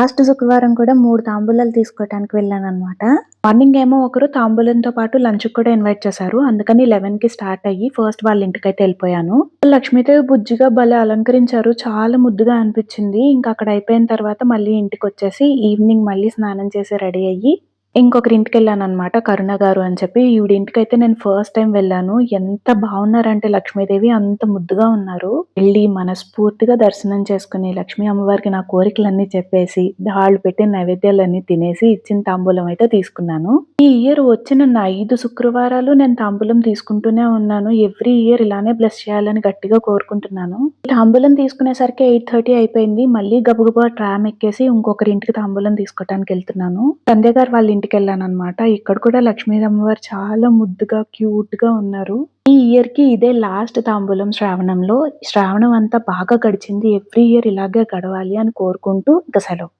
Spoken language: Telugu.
లాస్ట్ శుక్రవారం కూడా మూడు తాంబూలాలు తీసుకోవటానికి వెళ్ళాననమాట. మార్నింగ్ ఏమో ఒకరు తాంబూలంతో పాటు లంచ్ కూడా ఇన్వైట్ చేశారు. అందుకని 11కి స్టార్ట్ అయ్యి ఫస్ట్ వాళ్ళ ఇంటికైతే వెళ్ళిపోయాను లక్ష్మీదేవి బుజ్జిగా భలే అలంకరించారు. చాలా ముద్దుగా అనిపించింది ఇంకా అక్కడ అయిపోయిన తర్వాత మళ్ళీ ఇంటికొచ్చేసి ఈవినింగ్ మళ్ళీ స్నానం చేసి రెడీ అయ్యి ఇంకొకరి ఇంటికి వెళ్ళాను అనమాట కరుణ గారు అని చెప్పి ఈవిడ ఇంటికైతే నేను ఫస్ట్ టైం వెళ్ళాను. ఎంత బాగున్నారంటే లక్ష్మీదేవి అంత ముద్దుగా ఉన్నారు. వెళ్ళి మనస్ఫూర్తిగా దర్శనం చేసుకుని లక్ష్మీ అమ్మవారికి నా కోరికలన్నీ చెప్పేసి వాళ్ళు పెట్టిన నైవేద్యాలన్నీ తినేసి ఇచ్చిన తాంబూలం అయితే తీసుకున్నాను. ఈ ఇయర్ వచ్చిన ఐదు శుక్రవారాలు నేను తాంబూలం తీసుకుంటూనే ఉన్నాను. ఎవ్రీ ఇయర్ ఇలానే బ్లెస్ చేయాలని గట్టిగా కోరుకుంటున్నాను. తాంబూలం తీసుకునేసరికి 8:30 అయిపోయింది. మళ్ళీ గబగబా ట్రామ్ ఎక్కేసి ఇంకొకరి ఇంటికి తాంబూలం తీసుకోవటానికి వెళ్తున్నాను సంధ్య గారు వాళ్ళ ఇంటికెళ్ళాననమాట. ఇక్కడ కూడా లక్ష్మీ వారు చాలా ముద్దుగా, క్యూట్‌గా ఉన్నారు. ఈ ఇయర్‌కి ఇదే లాస్ట్ తాంబూలం శ్రావణంలో. శ్రావణం అంతా బాగా గడిచింది. ఎవ్రీ ఇయర్ ఇలాగే గడవాలి అని కోరుకుంటూ ఇక సెలవు.